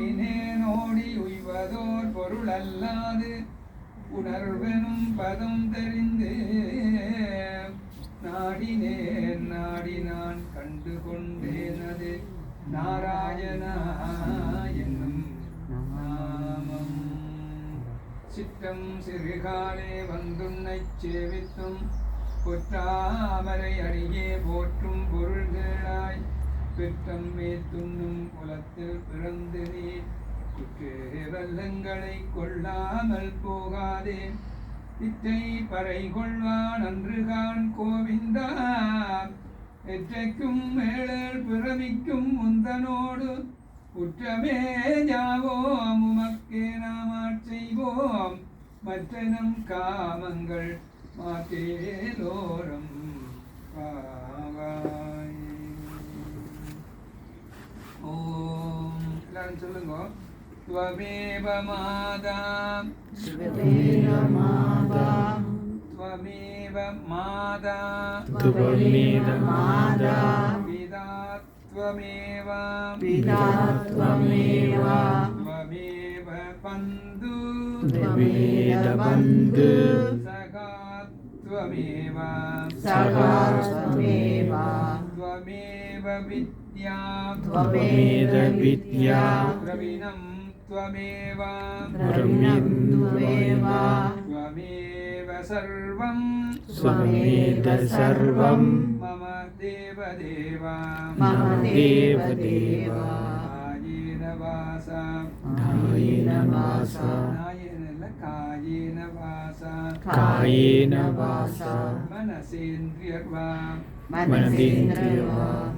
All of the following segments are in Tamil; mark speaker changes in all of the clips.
Speaker 1: நாடினேனோடி உய்வதோர் பொருள் அல்லாது உணர்வெனும் பதம் தெரிந்து நாடினேன் நாடி நான் கண்டு கொண்டேன் அது நாராயணா என்னும் நாமம் சித்தம் சிறுகாலே வந்துன்னை சேவித்தும் பொற்றாமரை அடியே போற்றும் பொருள் பெற்றன்மே துண்ணும் குலத்தில் பிறந்து நீ குற்று வெள்ளங்களை கொள்ளாமல் போகாதே இச்சை பறை கொள்வான் அன்றுகான் கோவிந்தா எற்றைக்கும் மேலர் பிரமிக்கும் முந்தனோடு குற்றமே யாவோம் உமக்கே நாம் செய்வோம் மற்ற நம் காமங்கள் மாற்றேலோ எல்லாரும் சொல்லுங்க துவமேவ மாதா
Speaker 2: துவமேவ மாதா
Speaker 1: துவமேவ மாதா
Speaker 2: துவமேவ மாதா
Speaker 1: பிதா त्वमेव
Speaker 2: पिता त्वमेव
Speaker 1: त्वमेव बन्धु
Speaker 2: त्वमेव बन्धु
Speaker 1: सखा त्वमेव
Speaker 2: सखा त्वमेव
Speaker 1: त्वमेव त्वमेव विद्या
Speaker 2: त्वमेव विद्या
Speaker 1: प्रवीणं त्वमेव
Speaker 2: प्रवीणं त्वमेव
Speaker 1: त्वमेव सर्वं
Speaker 2: त्वमेव सर्वं
Speaker 1: मम देवदेव
Speaker 2: मम देवदेव
Speaker 1: नायेन वासा
Speaker 2: नायेन वासा
Speaker 1: नायेन कायेन वासा
Speaker 2: कायेन वासा
Speaker 1: मनसेन्द्रियर्वा
Speaker 2: मनसेन्द्रियर्वा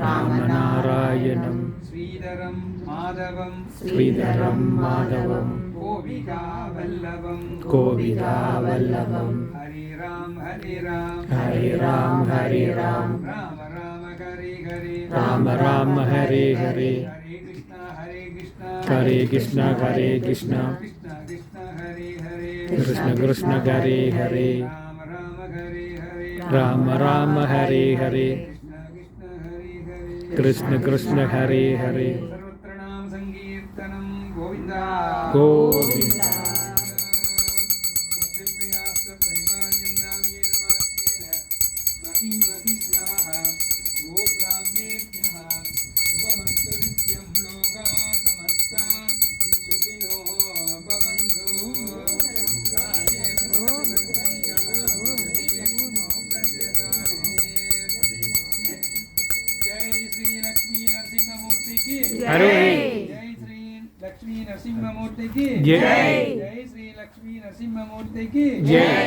Speaker 1: रामनारायणं श्रीधरं माधवं
Speaker 2: श्रीधरं माधवं
Speaker 1: गोविदावल्लभं
Speaker 2: गोविदावल्लभं
Speaker 1: हरे राम हरे राम
Speaker 2: हरे राम हरे राम
Speaker 1: राम राम हरे हरे
Speaker 2: राम राम हरे हरे
Speaker 1: हरे कृष्ण हरे कृष्ण
Speaker 2: कृष्ण कृष्ण
Speaker 1: हरे हरे राम राम हरे हरे
Speaker 2: राम राम हरे हरे
Speaker 1: कृष्ण कृष्ण हरे हरे
Speaker 2: गोविंदा
Speaker 1: गोविंदा హరే జై శ్రీ లక్ష్మీ
Speaker 2: నరసింహమూర్తికి
Speaker 1: జై జై శ్రీ లక్ష్మీ నరసింహమూర్తికి
Speaker 2: జై